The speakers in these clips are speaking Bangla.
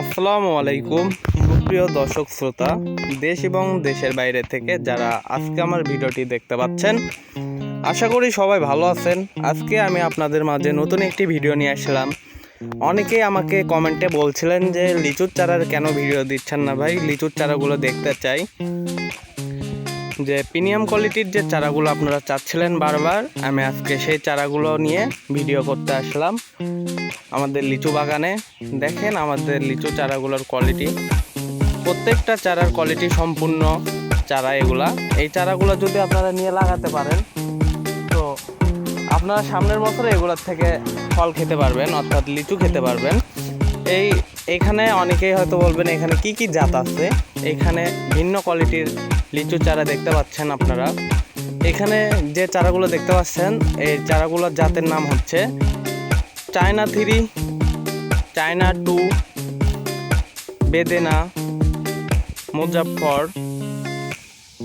আসসালামু আলাইকুম। প্রিয় দর্শক শ্রোতা, দেশ এবং দেশের বাইরে থেকে যারা আজকে আমার ভিডিওটি দেখতে পাচ্ছেন, আশা করি সবাই ভালো আছেন। আজকে আমি আপনাদের মাঝে নতুন একটি ভিডিও নিয়ে আসলাম। অনেকেই আমাকে কমেন্টে বলছিলেন যে, লিচুর চারার কেন ভিডিও দিচ্ছেন না ভাই? লিচুর চারাগুলো দেখতে চাই। যে প্রিমিয়াম কোয়ালিটির যে চারাগুলো আপনারা চাচ্ছিলেন বারবার, আমি আজকে সেই চারাগুলো নিয়ে ভিডিও করতে আসলাম। আমাদের লিচু বাগানে, দেখেন আমাদের লিচু চারাগুলোর কোয়ালিটি প্রত্যেকটা চারার কোয়ালিটি সম্পূর্ণ চারা এগুলা। এই চারাগুলো যদি আপনারা নিয়ে লাগাতে পারেন, তো আপনারা সামনের বছরে এগুলোর থেকে ফল খেতে পারবেন, অর্থাৎ লিচু খেতে পারবেন। এই, এখানে অনেকেই হয়তো বলবেন, এখানে কি কি জাত আছে? এখানে ভিন্ন কোয়ালিটির লিচু চারা দেখতে পাচ্ছেন আপনারা। এখানে যে চারাগুলো দেখতে পাচ্ছেন, এই চারাগুলোর জাতের নাম হচ্ছে China three, China two, Bedana Muzaffar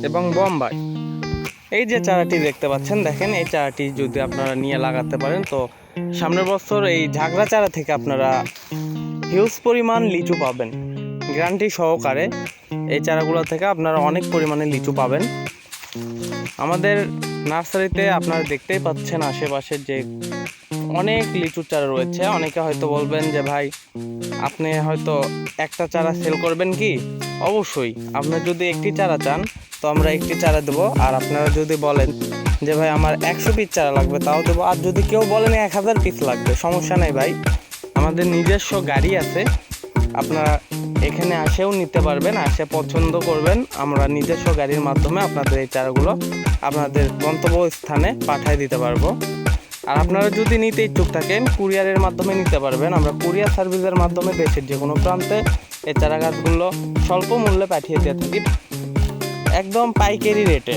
এবং বোম্বাই। এই যে চারাটি দেখতে পাচ্ছেন, দেখেন, এই চারাটি যদি আপনারা নিয়ে লাগাতে পারেন, তো সামনের বছর এই ঝাগড়া চারা থেকে আপনারা হিউজ পরিমাণ লিচু পাবেন। গ্যারান্টি সহকারে এই চারাগুলো থেকে আপনারা অনেক পরিমাণে লিচু পাবেন। আমাদের নার্সারিতে আপনারা দেখতেই পাচ্ছেন আশেপাশে যে অনেক লিচুর চারা রয়েছে। অনেকে হয়তো বলবেন যে, ভাই, আপনি হয়তো একটা চারা সেল করবেন কি? অবশ্যই আপনার যদি একটি চারা চান, তো আমরা একটি চারা দেবো। আর আপনারা যদি বলেন যে, ভাই, আমার একশো পিস চারা লাগবে, তাও দেবো। আর যদি কেউ বলেন এক হাজার পিস লাগবে, সমস্যা নেই ভাই। আমাদের নিজস্ব গাড়ি আছে। আপনারা এখানে আসেও নিতে পারবেন, আসে পছন্দ করবেন। আমরা নিজস্ব গাড়ির মাধ্যমে আপনাদের এই চারাগুলো আপনাদের গন্তব্য স্থানে পাঠিয়ে দিতে পারব। আর আপনারা যদি নিতে ইচ্ছুক থাকেন, কুরিয়ারের মাধ্যমে নিতে পারবেন। আমরা কুরিয়ার সার্ভিসের মাধ্যমে দেশের যে কোনো প্রান্তে এই চারা গাছগুলো স্বল্প মূল্যে পাঠিয়ে দিয়ে থাকি, একদম পাইকারি রেটে।